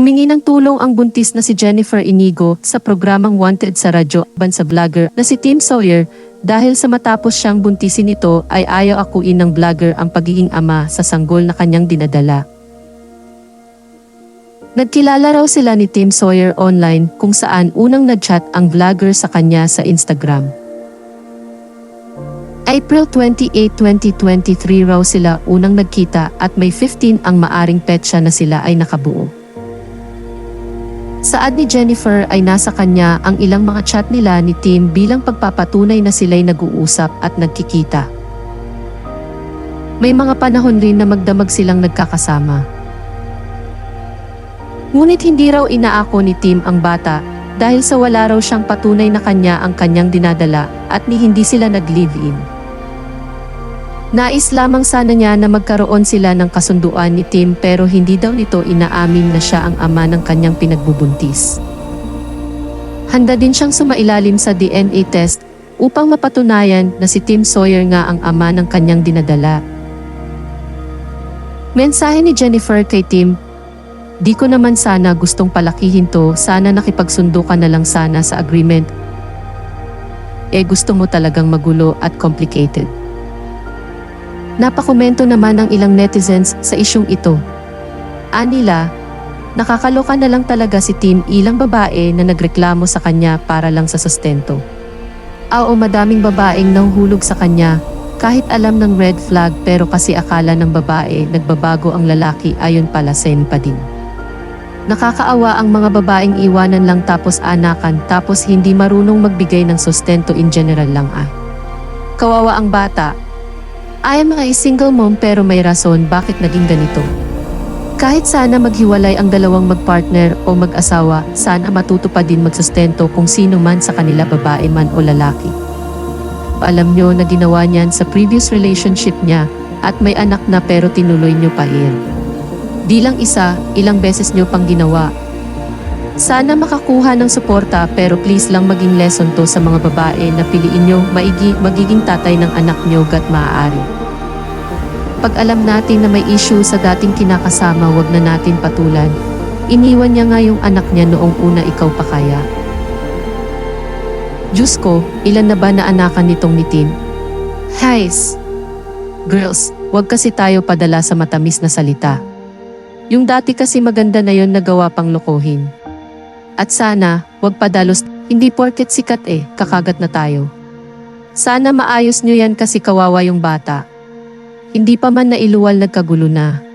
Humingi ng tulong ang buntis na si Jennifer Inigo sa programang Wanted sa radyo ban sa vlogger na si Tim Sawyer dahil sa matapos siyang buntisin ito ay ayaw akuin ng vlogger ang pagiging ama sa sanggol na kanyang dinadala. Nagkilala raw sila ni Tim Sawyer online kung saan unang nagchat ang vlogger sa kanya sa Instagram. April 28, 2023 raw sila unang nagkita at may 15 ang maaring petsa na sila ay nakabuo. Saad ni Jennifer ay nasa kanya ang ilang mga chat nila ni Tim bilang pagpapatunay na sila'y nag-uusap at nagkikita. May mga panahon rin na magdamag silang nagkakasama. Ngunit hindi raw inaako ni Tim ang bata dahil sa wala raw siyang patunay na kanya ang kanyang dinadala at ni hindi sila nag-live-in. Nais lamang sana niya na magkaroon sila ng kasunduan ni Tim pero hindi daw nito inaamin na siya ang ama ng kanyang pinagbubuntis. Handa din siyang sumailalim sa DNA test upang mapatunayan na si Tim Sawyer nga ang ama ng kanyang dinadala. Mensahe ni Jennifer kay Tim, Di ko naman sana gustong palakihin to, sana nakipagsundo ka na lang sana sa agreement. Eh gusto mo talagang magulo at complicated. Napakomento naman ng ilang netizens sa isyong ito. Anila, nakakaloka na lang talaga si Tim ilang babae na nagreklamo sa kanya para lang sa sustento. Oo madaming babaeng nahuhulog sa kanya kahit alam ng red flag pero kasi akala ng babae nagbabago ang lalaki ayon pala sen pa din. Nakakaawa ang mga babaeng iwanan lang tapos anakan tapos hindi marunong magbigay ng sustento in general lang ah. Kawawa ang bata, I am a single mom pero may rason bakit naging ganito. Kahit sana maghiwalay ang dalawang magpartner o mag-asawa, sana matuto pa din magsustento kung sino man sa kanila babae man o lalaki. Alam nyo na ginawa niyan sa previous relationship niya at may anak na pero tinuloy nyo pa yan. Di lang isa, ilang beses nyo pang ginawa. Sana makakuha ng suporta pero please lang maging lesson to sa mga babae na piliin nyo maigi magiging tatay ng anak nyo gat maaari. Pag alam natin na may issue sa dating kinakasama wag na natin patulan. Iniwan niya nga yung anak niya noong una ikaw pa kaya. Diyos ko, ilan na ba na anakan nitong ni Tim? Guys! Girls, wag kasi tayo padala sa matamis na salita. Yung dati kasi maganda na yon nagawa pang lokohin. At sana, wag padalos, hindi porket sikat eh, kakagat na tayo. Sana maayos nyo yan kasi kawawa yung bata. Hindi pa man nailuwal nagkagulo na.